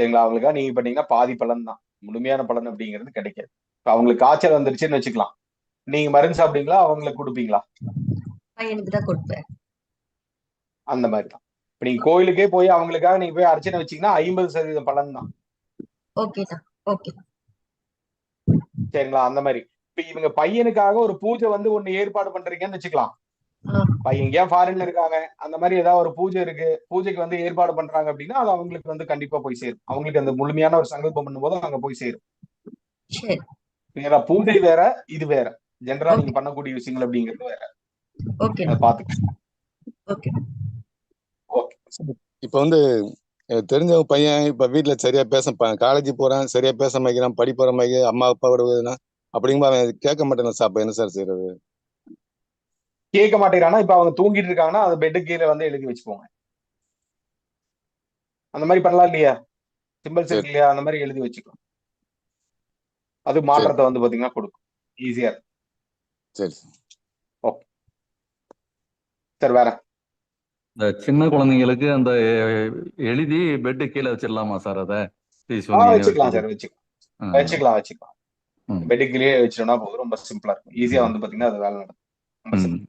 சரிங்களா அவங்களுக்காக நீங்க பண்ணீங்கன்னா பாதி பலன் தான். முழுமையான பலன் அப்படிங்கிறது கிடைக்காது. இப்ப அவங்களுக்கு காய்ச்சல் வந்துருச்சுன்னு வச்சுக்கலாம். நீங்க மருந்து சாப்பிடுவீங்களா? அவங்களுக்கு கொடுப்பீங்களா? பையனுக்கு தான் கொடுப்பேன். அந்த மாதிரி தான். இப்ப நீங்க கோயிலுக்கே போய் அவங்களுக்காக நீங்க போய் அர்ச்சனை வச்சீங்கன்னா ஐம்பது சதவீத பலன் தான். சரிங்களா? அந்த மாதிரி. இப்ப இவங்க பையனுக்காக ஒரு பூஜை வந்து ஒண்ணு ஏற்பாடு பண்றீங்கன்னு வச்சுக்கலாம். ஏன் ஃபாரின்ல இருக்காங்க. அந்த மாதிரி ஏதாவது ஒரு பூஜை இருக்கு. பூஜைக்கு வந்து ஏற்பாடு பண்றாங்க அப்படின்னா அது அவங்களுக்கு வந்து கண்டிப்பா போய் சேரும். அவங்களுக்கு அந்த முழுமையான ஒரு சங்கல்பம் பண்ணும்போது அங்க போய் சேரும். பூஜை வேற இது வேற. ஜென்ரலா நீங்க பண்ணக்கூடிய விஷயங்கள் அப்படிங்கிறது வேற. ஓகே ஓகே இப்ப வந்து தெரிஞ்ச பையன் இப்ப வீட்டுல சரியா பேச காலேஜ் போறான் சரியா பேச மாட்டேங்கிறான் படிப்புற மாதிரி அம்மா அப்பா விடுவதுன்னா அப்படிங்கும்போது அவன் கேட்க மாட்டேன் சாப்பா என்ன சார் செய்யறது கேட்க மாட்டேங்கிறானா? இப்ப அவங்க தூங்கிட்டு இருக்காங்கன்னா அதை பெட்டு கீழே வந்து எழுதி வச்சுக்கோங்க. அந்த மாதிரி பண்ணலாம் இல்லையா? சிம்பிள்ஸ் இருக்கு இல்லையா? அந்த மாதிரி எழுதி வச்சுக்கலாம் அது மாற்றத்தை வந்து பாத்தீங்கன்னா கொடுக்கும். ஈஸியா சரி. சார் வேற. இந்த சின்ன குழந்தைங்களுக்கு அந்த எழுதி பெட்டு கீழே வச்சிடலாமா சார் அதை? வச்சுக்கலாம் சார் வச்சுக்கலாம். வச்சுக்கலாம் வச்சுக்கலாம். ம். பெட்டுக்குள்ளேயே வச்சிட்டோம்னா போதும் ரொம்ப சிம்பிளா இருக்கும். ஈஸியா வந்து பாத்தீங்கன்னா அது வேலை நடக்கும் ரொம்ப simple.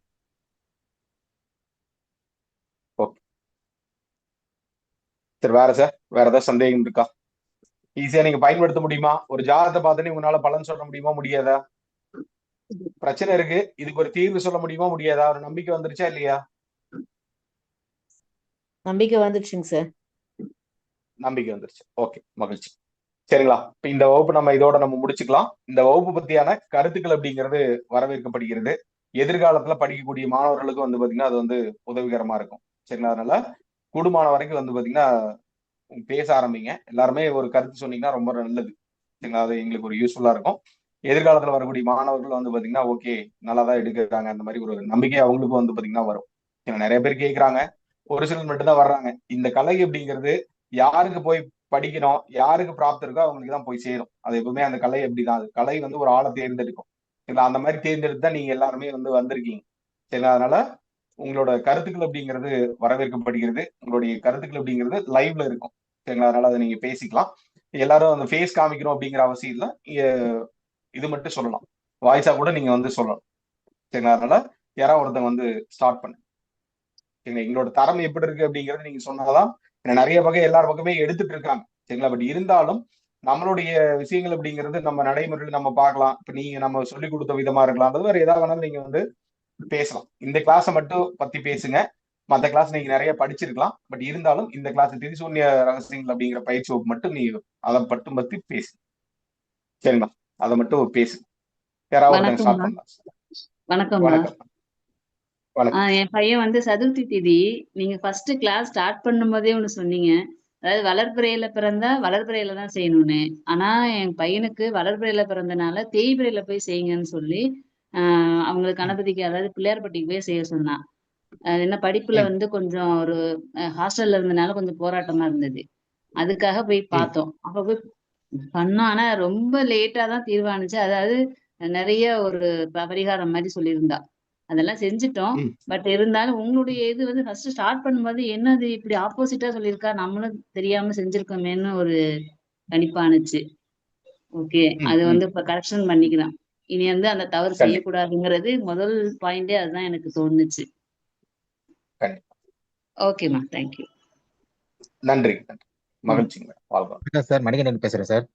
சரி வேற சார் வேற ஏதாவது சந்தேகம் இருக்கா? ஈஸியா நீங்க பயன்படுத்த முடியுமா? ஒரு ஜாதகத்தை பார்த்துட்டு உங்களால பலன் சொல்ல முடியுமா? முடியாதா? பிரச்சனை இருக்கு. இதுக்கு ஒரு தீர்வு சொல்ல முடியுமா? முடியாதா? ஒரு நம்பிக்கை வந்துருச்சா இல்லையா? நம்பிக்கை வந்துடுச்சுங்க சார் நம்பிக்கை வந்துருச்சு. ஓகே மகிழ்ச்சி. சரிங்களா? இப்ப இந்த வகுப்பு நம்ம இதோட நம்ம முடிச்சுக்கலாம். இந்த வகுப்பு பத்தியான கருத்துக்கள் அப்படிங்கிறது வரவேற்கப்படுகிறது. எதிர்காலத்துல படிக்கக்கூடிய மாணவர்களுக்கும் வந்து பாத்தீங்கன்னா அது வந்து உதவிகரமா இருக்கும். சரிங்களா? அதனால கூடுமான வரைக்கும் வந்து பாத்தீங்கன்னா பேச ஆரம்பிங்க. எல்லாருமே ஒரு கருத்து சொன்னீங்கன்னா ரொம்ப நல்லது. சரிங்களா? அது எங்களுக்கு ஒரு யூஸ்ஃபுல்லா இருக்கும். எதிர்காலத்துல வரக்கூடிய மாணவர்கள் வந்து பாத்தீங்கன்னா ஓகே நல்லா தான் எடுக்கிறாங்க. அந்த மாதிரி ஒரு நம்பிக்கை அவங்களுக்கும் வந்து பாத்தீங்கன்னா வரும். நிறைய பேர் கேட்கறாங்க ஒரு சிலர் மட்டும்தான் வர்றாங்க. இந்த கலை அப்படிங்கிறது யாருக்கு போய் படிக்கணும் யாருக்கு பிராப்தம் இருக்கோ அவங்களுக்கு தான் போய் சேரும். அது எப்பவுமே அந்த கலை எப்படிதான்? அது கலை வந்து ஒரு ஆளை தேர்ந்தெடுக்கும். இல்லை அந்த மாதிரி தேர்ந்தெடுத்து தான் நீங்க எல்லாருமே வந்து வந்திருக்கீங்க. சரிங்களா? அதனால உங்களோட கருத்துக்கள் அப்படிங்கிறது வரவேற்கப்படுகிறது. உங்களுடைய கருத்துக்கள் அப்படிங்கிறது லைவ்ல இருக்கும். சரிங்களா? அதனால அதை நீங்க பேசிக்கலாம். எல்லாரும் அந்த ஃபேஸ் காமிக்கணும் அப்படிங்கிற அவசியம் இல்லை. இங்க இது மட்டும் சொல்லலாம். வாய்ஸா கூட நீங்க வந்து சொல்லலாம் சரிங்களா? அதனால யாராவது ஒருத்தங்க வந்து ஸ்டார்ட் பண்ணு. சரிங்களா? எங்களோட தரம் எப்படி இருக்கு அப்படிங்கறது நீங்க சொன்னாதான் நிறைய வகை எல்லார் பக்கமே எடுத்துட்டு இருக்காங்க. சரிங்களா? பட் இருந்தாலும் நம்மளுடைய விஷயங்கள் அப்படிங்கிறது நம்ம நடைமுறையில் நம்ம பார்க்கலாம். இப்ப நீங்க நம்ம சொல்லி கொடுத்த விதமா இருக்கலாம். அது வேற ஏதாவது வேணாலும் நீங்க வந்து பேசலாம். இந்த கிளாஸை மட்டும் பத்தி பேசுங்க. மற்ற கிளாஸ் நீங்க நிறைய படிச்சிருக்கலாம். பட் இருந்தாலும் இந்த கிளாஸ் திரிசூன்ய ரகசியங்கள் அப்படிங்கிற பயிற்சி வகுப்பு மட்டும் நீ அதை மட்டும் பத்தி பேசு. சரிங்களா? அதை மட்டும் பேசு. யாராவது வணக்கம். வணக்கம். என் பையன் வந்து சதுர்த்தி திதி நீங்க ஃபர்ஸ்ட் கிளாஸ் ஸ்டார்ட் பண்ணும்போதே ஒண்ணு சொன்னீங்க. அதாவது வளர்பிறையில பிறந்தா வளர்பிறையில தான் செய்யணும்னு. ஆனா என் பையனுக்கு வளர்பிறையில பிறந்தனால தேய்பிறையில போய் செய்யுங்கன்னு சொல்லி ஆஹ் அவங்களுக்கு கணபதிக்கு அதாவது பிள்ளையார்பட்டிக்கு போய் செய்ய சொன்னான் என்ன படிப்புல. வந்து கொஞ்சம் ஒரு ஹாஸ்டல்ல இருந்தனால கொஞ்சம் போராட்டமா இருந்தது. அதுக்காக போய் பார்த்தோம். அப்ப போய் பண்ணோம். ஆனா ரொம்ப லேட்டா தான் தீர்வானுச்சு அதாவது நிறைய ஒரு பரிகாரம் மாதிரி சொல்லியிருந்தா. அதெல்லாம் செஞ்சுட்டோம். பட் இருந்தாலும் உங்களுடைய இது வந்து ஃபர்ஸ்ட் ஸ்டார்ட் பண்ணும்போது என்னது இப்படி ஆப்போசிட்டா சொல்லியிருக்கா? நம்மளும் தெரியாம செஞ்சிருக்கோமேன்னு ஒரு கணிப்பானுச்சு ஓகே அது. வந்து இப்ப கரெக்ஷன் பண்ணிக்கலாம். இனி வந்து அந்த தவறு. செய்யக்கூடாதுங்கிறது முதல் பாயிண்டே அதுதான் எனக்கு தோணுச்சு. கண்டிப்பா. ஓகேம்மா தேங்க்யூ நன்றி நன்றி. மகிழ்ச்சிங்க சார் மணிகண்டன் பேசுறேன் சார்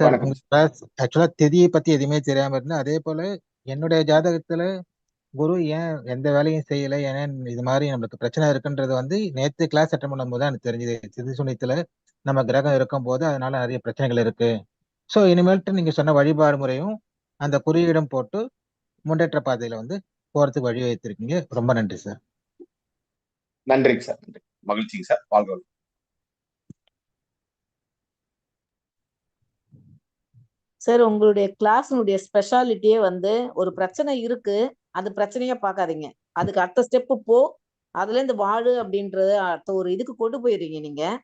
சார் ஆக்சுவலா திதியை பத்தி எதுவுமே தெரியாம இருந்தா அதே போல என்னுடைய ஜாதகத்துல குரு ஏன் எந்த வேலையும் செய்யல? ஏன்னா இது மாதிரி நம்மளுக்கு பிரச்சனை இருக்குன்றது வந்து நேத்து கிளாஸ் அட்டன் பண்ணும்போது தான் எனக்கு தெரிஞ்சது. திதி சுனித்துல நம்ம கிரகம் இருக்கும் போது அதனால நிறைய பிரச்சனைகள் இருக்கு. ஸோ இனிமேல்ட்டு நீங்க சொன்ன வழிபாடு முறையும் அந்த குறியீடும் போட்டு முன்னேற்ற பாதையில வந்து போறதுக்கு வழி வைத்திருக்கீங்க ரொம்ப நன்றி சார் நன்றிங்க சார் நன்றி. மகிழ்ச்சிங்க சார் வாழ்க. சார் உங்களுடைய கிளாஸினுடைய ஸ்பெஷாலிட்டியே வந்து ஒரு பிரச்சனை இருக்கு. அது பிரச்சனையா பார்க்காதீங்க. அதுக்கு அடுத்த ஸ்டெப்பு போ. அதுல இருந்து வாழு அப்படின்றத அடுத்த ஒரு இதுக்கு கொண்டு போயிடுறீங்க நீங்க.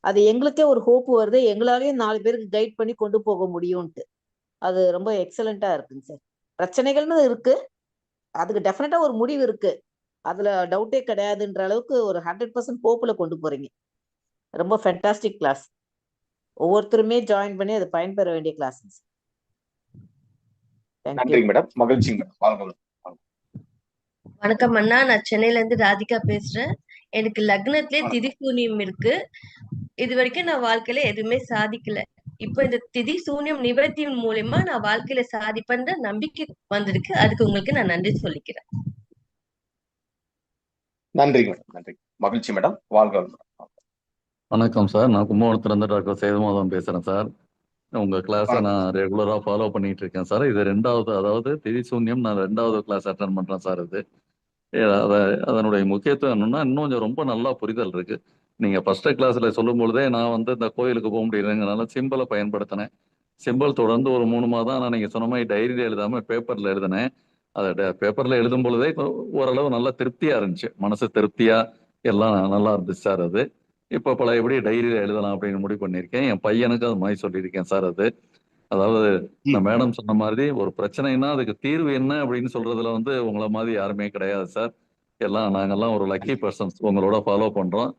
அது எங்களுக்கே ஒரு ஹோப் வருது. எங்களாலேயும் நாலு பேருக்கு கைட் பண்ணி கொண்டு போக முடியும்ட்டு அது ரொம்ப எக்ஸலண்டா இருக்குங்க சார். பிரச்சனைகள்னு இருக்கு. அதுக்கு டெஃபினட்டா ஒரு முடிவு இருக்கு. அதுல டவுட்டே கிடையாதுன்ற அளவுக்கு ஒரு ஹண்ட்ரட் பர்சன்ட் ஹோப்ல கொண்டு போறீங்க. ரொம்ப ஃபென்டாஸ்டிக் கிளாஸ் ஒவ்வொருத்தருமே ஜாயின் பண்ணி அதை பயன்பெற வேண்டிய கிளாஸ் தேங்க்யூ நன்றிங்க மேடம் வளமுடன். வணக்கம் அண்ணா. நான் சென்னையில இருந்து ராதிகா பேசுறேன். எனக்கு லக்னத்திலே வணக்கம். திதி சூனியம் இருக்கு. இது வரைக்கும் நான் வாழ்க்கையில எதுவுமே சாதிக்கல. இப்போ இந்த திதி சூனியம் நிவர்த்தியின் மூலியமா நான் வாழ்க்கையில சாதிப்பேன்ற நம்பிக்கை வந்திருக்கு. அதுக்கு உங்களுக்கு நான் நன்றி சொல்லிக்கிறேன். நன்றிங்க மேடம். நன்றி. மகிழ்ச்சி மேடம். வாழ்க வளமுடன். வணக்கம் சார். நான் கும்பகோணத்துலேருந்து டாக்டர் சேதுமாதவன் பேசுகிறேன் சார். உங்கள் கிளாஸை. நான் ரெகுலராக ஃபாலோ பண்ணிட்டு இருக்கேன் சார். இது ரெண்டாவது அதாவது திரிசூன்யம் நான் ரெண்டாவது கிளாஸ் அட்டன் பண்ணுறேன் சார் இது. அதனுடைய முக்கியத்துவம் என்னன்னா இன்னும் கொஞ்சம் ரொம்ப நல்லா புரிதல் இருக்கு. நீங்க ஃபர்ஸ்ட் கிளாஸ்ல சொல்லும் பொழுதே நான் வந்து இந்த கோயிலுக்கு போக முடியலங்கிறனால சிம்பிளை பயன்படுத்தினேன். சிம்பிள் தொடர்ந்து ஒரு மூணு மாதம் நான் நீங்க சொன்ன மாதிரி டைரியில எழுதாம பேப்பர்ல எழுதினேன். அதை பேப்பர்ல எழுதும் பொழுதே ஓரளவு நல்லா திருப்தியா இருந்துச்சு. மனசு திருப்தியா எல்லாம் நல்லா இருந்துச்சு சார் அது. இப்போ பல எப்படி டைரியில எழுதலாம் அப்படின்னு முடிவு பண்ணியிருக்கேன். என் பையனுக்கு அது மாதிரி சொல்லியிருக்கேன் சார் அது. அதாவது இந்த மேடம் சொன்ன மாதிரி ஒரு பிரச்சனைனா அதுக்கு தீர்வு என்ன அப்படின்னு சொல்றதுல வந்து உங்களை மாதிரி யாருமே கிடையாது சார். எல்லாம் நாங்கெல்லாம் ஒரு லக்கி பர்சன்ஸ் உங்களோட ஃபாலோ பண்றோம்.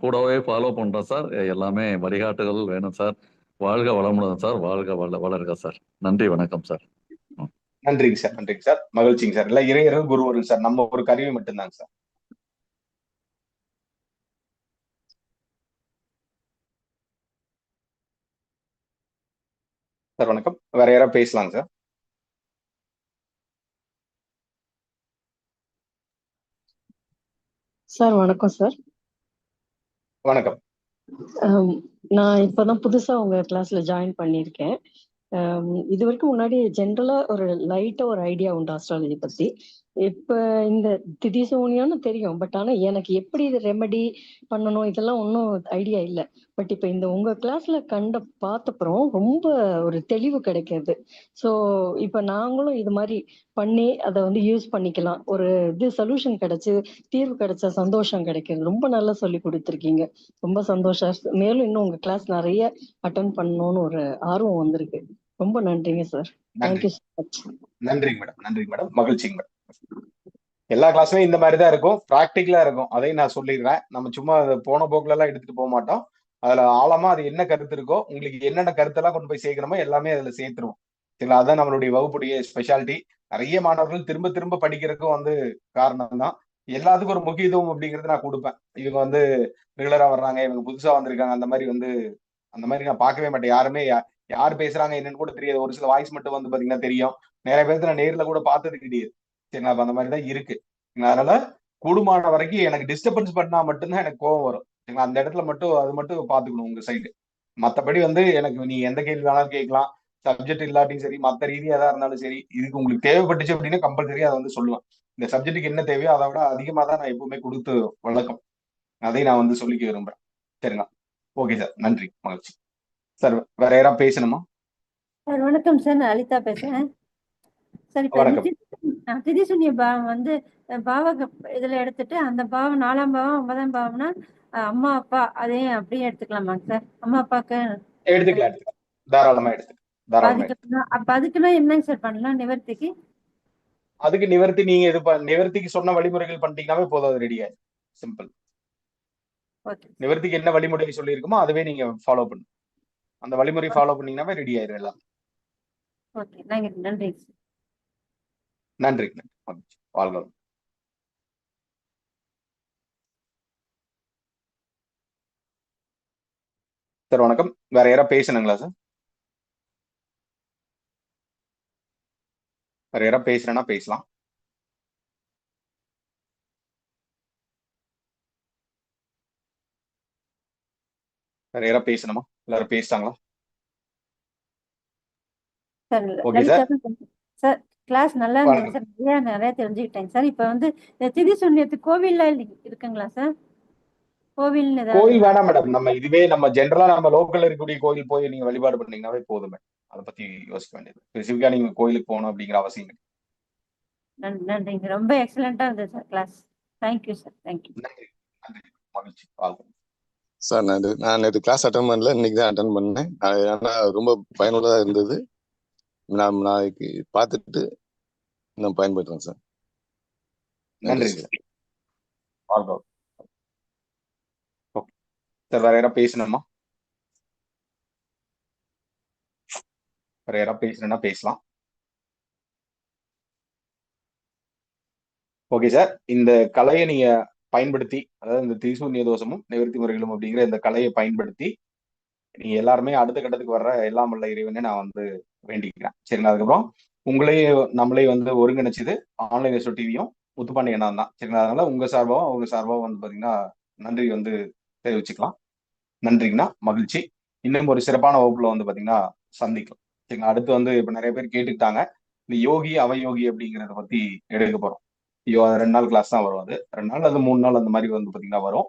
கூடவே ஃபாலோ பண்றோம் சார் எல்லாமே வழிகாட்டுதல் வேணும் சார் வாழ்க வளமுடன் சார் வாழ்க வள வளர்க சார் நன்றி வணக்கம் சார் நன்றிங்க சார் நன்றிங்க சார் மகிழ்ச்சிங்க சார் இல்ல இறையர்கள் குருவர்கள் சார் நம்ம ஒரு கருவி மட்டும்தாங்க சார் சார் வணக்கம். வேற யாராவது பேசலாங்க சார் சார் வணக்கம் சார் வணக்கம். நான் இப்பதான் புதுசா உங்க கிளாஸ்ல ஜாயின் பண்ணிருக்கேன் இது வரைக்கும் முன்னாடி ஜென்ரலா ஒரு லைட்டா ஒரு ஐடியா உண்டு அஸ்ட்ராலஜி பத்தி. இப்ப இந்த திதி சோனியான்னு தெரியும். பட் ஆனா எனக்கு எப்படி இது ரெமெடி பண்ணணும்? இதெல்லாம் ஒன்றும் ஐடியா இல்லை. பட் இப்ப இந்த உங்க கிளாஸ்ல கண்ட பார்த்தப்புறம் ரொம்ப ஒரு தெளிவு கிடைக்கிறது ஸோ இப்ப நாங்களும் இது மாதிரி பண்ணி அதை வந்து யூஸ் பண்ணிக்கலாம். ஒரு இது சொல்யூஷன் கிடைச்சு தீர்வு கிடைச்ச சந்தோஷம் கிடைக்கிறது ரொம்ப நல்லா சொல்லி கொடுத்துருக்கீங்க. ரொம்ப சந்தோஷம். மேலும் இன்னும் உங்க கிளாஸ் நிறைய அட்டன் பண்ணணும்னு ஒரு ஆர்வம் வந்திருக்கு. ரொம்ப நன்றிங்க sir thank you so much நன்றிங்க மேடம் நன்றிங்க மேடம் மகிழ்ச்சிங்க மேடம் எல்லா கிளாஸுமே இந்த மாதிரி தான் இருக்கும். ப்ராக்டிக்கலா இருக்கும். அதையும் நான் சொல்லிடுறேன். நம்ம சும்மா அதை போன போக்குல எல்லாம் எடுத்துட்டு போக மாட்டோம். அதுல ஆழமா அது என்ன கருத்து இருக்கோ உங்களுக்கு என்னென்ன கருத்தெல்லாம் கொண்டு போய் சேர்க்கணுமோ எல்லாமே அதுல சேர்த்துருவோம். சரிங்களா? அதான் நம்மளுடைய வகுப்புடைய ஸ்பெஷாலிட்டி நிறைய மாணவர்கள் திரும்ப திரும்ப படிக்கிறதுக்கும் வந்து காரணம் தான் எல்லாத்துக்கும் ஒரு முக்கியத்துவம் அப்படிங்கிறது நான் கொடுப்பேன். இவங்க வந்து ரெகுலரா வர்றாங்க இவங்க புதுசா வந்திருக்காங்க அந்த மாதிரி வந்து அந்த மாதிரி நான் பார்க்கவே மாட்டேன். யாருமே யா- யார் பேசுறாங்க என்னன்னு கூட தெரியாது. ஒரு சில வாய்ஸ் மட்டும் வந்து பாத்தீங்கன்னா தெரியும். நிறைய பேர்த்து நான் நேர்ல கூட பார்த்தது கிடையாது. சரிங்களா அந்த மாதிரி தான் இருக்கு. அதனால கூடுமான வரைக்கும் எனக்கு டிஸ்டர்பன்ஸ் பண்ணா மட்டும்தான் எனக்கு கோவம் வரும். சரிங்களா? அந்த இடத்துல மட்டும் அது மட்டும் பாத்துக்கணும் உங்க சைடு மத்தபடி வந்து எனக்கு நீ எந்த கேள்வி வேணாலும் கேட்கலாம். சப்ஜெக்ட் இல்லாட்டியும் சரி மத்த ரீதியா எதா இருந்தாலும் சரி இதுக்கு உங்களுக்கு தேவைப்பட்டுச்சு அப்படின்னா கம்பல்சரி அதை வந்து சொல்லுவேன். இந்த சப்ஜெக்ட்டுக்கு என்ன தேவையோ அதை விட அதிகமா தான் நான் எப்பவுமே கொடுத்து வழக்கம் அதை நான் வந்து சொல்லிக்க விரும்புறேன். சரிங்களா? ஓகே சார் நன்றி. மகிழ்ச்சி. சார் வேற யாராவது பேசணுமா? சார் வணக்கம் சார் நான் அலிதா பேசுறேன். சார் திதிசூன்ய பாவம் வந்து பாவக இதுல எடுத்துட்டு அந்த பாவம் நாலாம் பாவம் ஒன்பதாம் பாவம்னா அம்மா அப்பா அதையும் அப்படியே எடுத்துக்கலாமாங்க சார்? அம்மா அப்பாவுக்கு எடுத்துக்கலாம் தாராளமா எடுத்துக்கலாம். அப்ப அதுக்குன்னா என்னங்க சார் பண்ணலாம் நிவர்த்திக்கு? அதுக்கு நிவர்த்தி நீங்க இது நிவர்த்திக்கு சொன்ன வழிமுறைகள் பண்ணிட்டீங்கன்னாவே போதும் அது ரெடி ஆயிடும் சிம்பிள் ஓகே. நிவர்த்திக்கு என்ன வழிமுறை சொல்லியிருக்குமோ அதுவே நீங்க ஃபாலோ பண்ணு. அந்த வழிமுறை ஃபாலோ பண்ணீங்கன்னாவே ரெடி ஆயிரும் எல்லாம். ஓகே. சார். நன்றி நன்றி. வாழ்க. சார் வணக்கம். வேற யாராவது பேசணுங்களா சார்? வேற யாராவது பேசுறேன்னா பேசலாம். வேற யாராவது பேசணுமா? எல்லாரும் பேசிட்டாங்களா பேசுறேன். சார் கிளாஸ் நல்லா இருந்தது. சார். நிறைய நிறைய தெரிஞ்சுக்கிட்டேங்க சார். இப்ப வந்து திதி சூன்யத்துக்கு கோவில்ல இருக்குங்களா சார்? கோவில்னு ஏதாவது கோயில் வேணாம் மேடம் நம்ம இதுவே நம்ம ஜென்ரலா நம்ம லோக்கல்ல இருக்கக்கூடிய கோயில் போய் நீங்க வழிபாடு பண்ணீங்கன்னாவே போதும் மேடம் அதை பத்தி யோசிக்க வேண்டியது. ஸ்பெசிஃபிக்கா நீங்க கோயிலுக்கு போகணும் அப்படிங்கிற அவசியம் இல்லை. நன்றி நன்றிங்க. ரொம்ப எக்ஸலண்டா இருந்தது sir class thank you sir thank you நன்றி. நன்றி. மகிழ்ச்சி. சார் நான் நான் நேற்று கிளாஸ் அட்டன் பண்ணல. இன்னைக்கு தான் அட்டன் பண்ணேன். ஏன்னா ரொம்ப பயனுள்ளதாக இருந்தது. நான் நாளைக்கு பார்த்துட்டு நான் பயன்படுத்துறேன் சார். நன்றி சார். சார் வேற யாராவது பேசணுமா? வேற யாராவது பேசணும்னா பேசலாம். ஓகே சார் இந்த கலையை நீங்க பயன்படுத்தி அதாவது இந்த திரிசூன்ய தோஷமும் நிவர்த்தி முறைகளும் அப்படிங்கிற இந்த கலையை பயன்படுத்தி நீங்க எல்லாருமே அடுத்த கட்டத்துக்கு வர்ற எல்லாம் வல்ல இறைவனே நான் வந்து வேண்டிக்கிறேன். சரிங்களா? அதுக்கப்புறம் உங்களையே நம்மளே வந்து ஒருங்கிணைச்சது ஆன்லைன் எஸ்ஓ டிவியும் முத்துப்பாண்டி அண்ணா தான். சரிங்களா? அதனால உங்க சார்பாகவும் அவங்க சார்பாகவும் வந்து பாத்தீங்கன்னா நன்றி வந்து தெரிவிச்சுக்கலாம். நன்றிங்கண்ணா. மகிழ்ச்சி. இன்னும் ஒரு சிறப்பான வகுப்புல வந்து பாத்தீங்கன்னா சந்திக்கலாம். சரிங்களா? அடுத்து வந்து இப்ப நிறைய பேர் கேட்டுக்கிட்டாங்க. இந்த யோகி அவயோகி அப்படிங்கிறத பத்தி எடுக்க போறோம். யோ ரெண்டு நாள் கிளாஸ் தான் வரும் அது. ரெண்டு நாள் அது மூணு நாள் அந்த மாதிரி வந்து பாத்தீங்கன்னா வரும்.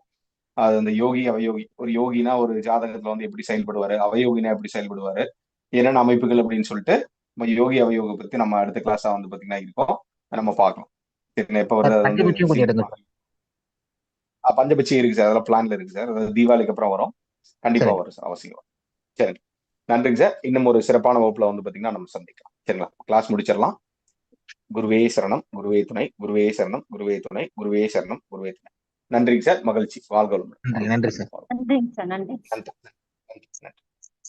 அது அந்த யோகி அவயோகி. ஒரு யோகினா ஒரு ஜாதகத்துல வந்து எப்படி செயல்படுவாரு? அவயோகினா எப்படி செயல்படுவாரு? என்னென்ன அமைப்புகள் அப்படின்னு சொல்லிட்டு யோகி அவயோகை பத்தி நம்ம அடுத்த கிளாஸா வந்து பாத்தீங்கன்னா இருக்கோம். நம்ம பார்க்கலாம். எப்ப வந்து பஞ்சபட்சி இருக்கு சார். அதெல்லாம் பிளான்ல இருக்கு சார். அது தீபாவளிக்கு அப்புறம் வரும். கண்டிப்பா வரும் சார். அவசியம் வரும் சரி. நன்றிங்க சார். இன்னும் ஒரு சிறப்பான வகுப்புல வந்து பாத்தீங்கன்னா நம்ம சந்திக்கலாம். சரிங்களா? கிளாஸ் முடிச்சிடலாம். குருவே சரணம் குருவே துணை குருவே சரணம் குருவே துணை குருவே சரணம் குருவே துணை. நன்றிங்க சார். மகிழ்ச்சி. வாழ்க நன்றி சார். நன்றி. நன்றி.